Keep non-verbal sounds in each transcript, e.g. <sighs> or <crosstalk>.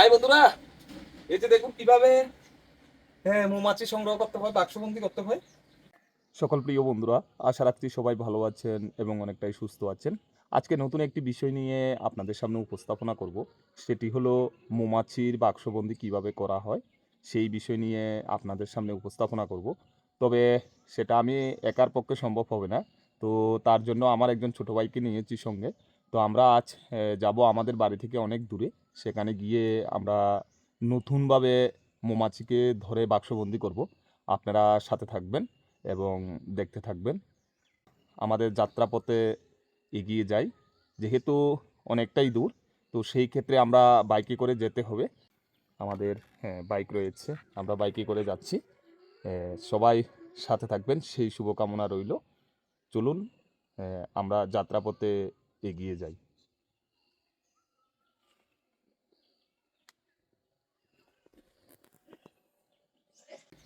High বন্ধুরা, এই যে দেখুন কীভাবে হ্যাঁ মৌমাছি সংগ্রহ করতে হয়, বাক্সবন্দি করতে হয়। সকল প্রিয় বন্ধুরা, আশা রাখছি সবাই ভালো আছেন এবং অনেকটাই সুস্থ আছেন। আজকে নতুন একটি বিষয় নিয়ে আপনাদের সামনে উপস্থাপনা করব। সেটি হলো মৌমাছির বাক্সবন্দি কীভাবে করা হয়, সেই বিষয় নিয়ে আপনাদের সামনে উপস্থাপনা করব। তবে সেটা আমি একার পক্ষে সম্ভব হবে না। তো তার জন্য আমার একজন ছোট ভাইকে নিয়েছি সঙ্গে। তো আমরা আজ যাব আমাদের বাড়ি থেকে অনেক দূরে। সেখানে গিয়ে আমরা নতুনভাবে মৌমাছিকে ধরে বাক্সবন্দি করব। আপনারা সাথে থাকবেন এবং দেখতে থাকবেন। আমাদের যাত্রাপথে এগিয়ে যাই। যেহেতু অনেকটাই দূর, তো সেই ক্ষেত্রে আমরা বাইকে করে যেতে হবে। আমাদের হ্যাঁ বাইক রয়েছে। আমরা বাইকে করে যাচ্ছি। সবাই সাথে থাকবেন। সেই শুভকামনা রইল। চলুন আমরা যাত্রাপথে এগিয়ে যাই।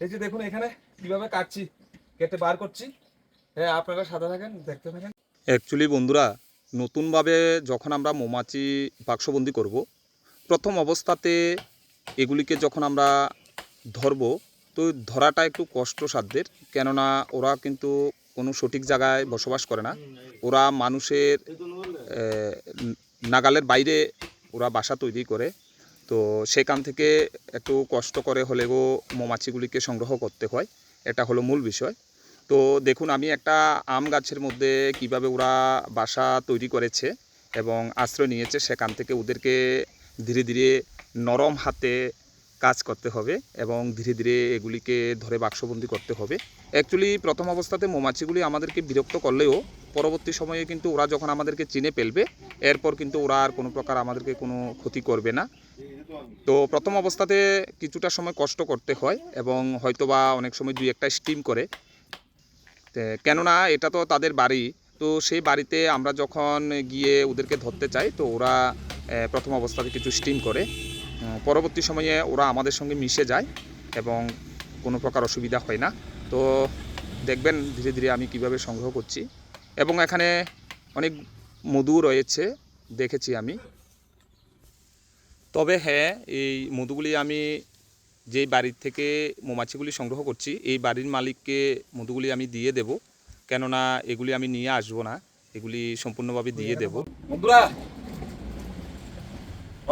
এই যে দেখুন এখানে কীভাবে কাটছি কেটে বার করছি। হ্যাঁ আপনারা সাথে থাকেন দেখতে থাকেন। অ্যাকচুয়ালি বন্ধুরা নতুনভাবে যখন আমরা মৌমাছি বাক্সবন্দি করব প্রথম অবস্থাতে এগুলিকে যখন আমরা ধরব তো ধরাটা একটু কষ্টসাধ্যের। কেননা ওরা কিন্তু কোনো সঠিক জায়গায় বসবাস করে না। ওরা মানুষের নাগালের বাইরে ওরা বাসা তৈরি করে। তো সেখান থেকে একটু কষ্ট করে হলেও মৌমাছিগুলিকে সংগ্রহ করতে হয়। এটা হলো মূল বিষয়। তো দেখুন, আমি একটা আম গাছের মধ্যে কীভাবে ওরা বাসা তৈরি করেছে এবং আশ্রয় নিয়েছে, সেখান থেকে ওদেরকে ধীরে ধীরে নরম হাতে কাজ করতে হবে এবং ধীরে ধীরে এগুলিকে ধরে বাক্সবন্দি করতে হবে। অ্যাকচুয়ালি প্রথম অবস্থাতে মৌমাছিগুলি আমাদেরকে বিরক্ত করলেও পরবর্তী সময়ে কিন্তু ওরা যখন আমাদেরকে চিনে ফেলবে, এরপর কিন্তু ওরা আর কোনো প্রকার আমাদেরকে কোনো ক্ষতি করবে না। তো প্রথম অবস্থাতে কিছুটা সময় কষ্ট করতে হয় এবং হয়তোবা অনেক সময় দুই একটা স্টিম করে। কেননা এটা তো তাদের বাড়ি, তো সেই বাড়িতে আমরা যখন গিয়ে ওদেরকে ধরতে চাই, তো ওরা প্রথম অবস্থাতে কিছু স্টিম করে। পরবর্তী সময়ে ওরা আমাদের সঙ্গে মিশে যায় এবং কোনো প্রকার অসুবিধা হয় না। তো দেখবেন ধীরে ধীরে আমি কীভাবে সংগ্রহ করছি। এবং এখানে অনেক মধু রয়েছে, দেখেছি আমি। তবে হ্যাঁ এই মধুগুলি আমি যেই বাড়ির থেকে মৌমাছিগুলি সংগ্রহ করছি, এই বাড়ির মালিককে মধুগুলি আমি দিয়ে দেব, কেননা এগুলি আমি নিয়ে আসব না, এগুলি সম্পূর্ণভাবে দিয়ে দেব। বন্ধুরা,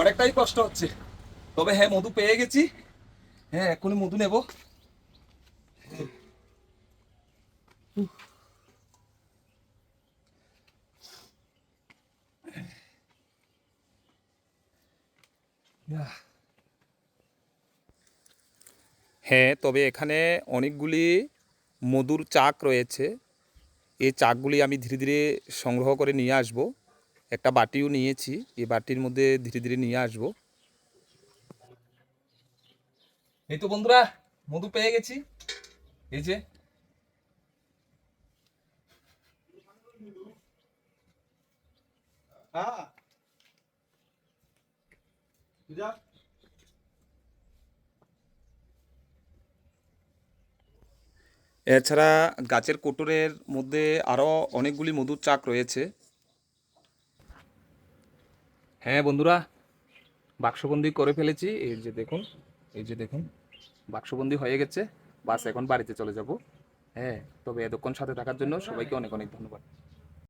অনেকটাই কষ্ট হচ্ছে। তবে হ্যাঁ মধু পেয়ে গেছি। হ্যাঁ এখনই মধু নেব। <sighs> হ্যাঁ তবে এখানে অনেকগুলি মধুর চাক রয়েছে। এই চাকগুলি আমি ধীরে ধীরে সংগ্রহ করে নিয়ে আসব। একটা বাটিও নিয়েছি এই বাটির মধ্যে ধীরে ধীরে নিয়ে আসব। এই তো বন্ধুরা মধু পেয়ে গেছি। এই যে। হ্যাঁ। এছাড়া গাছের কোটরের মধ্যে আরও অনেকগুলি মধুর চাক রয়েছে। হ্যাঁ বন্ধুরা, বাক্সবন্দি করে ফেলেছি। এই যে দেখুন, এই যে দেখুন, বাক্সবন্দি হয়ে গেছে। বাস এখন বাড়িতে চলে যাব। হ্যাঁ তবে এতক্ষণ সাথে থাকার জন্য সবাইকে অনেক অনেক ধন্যবাদ।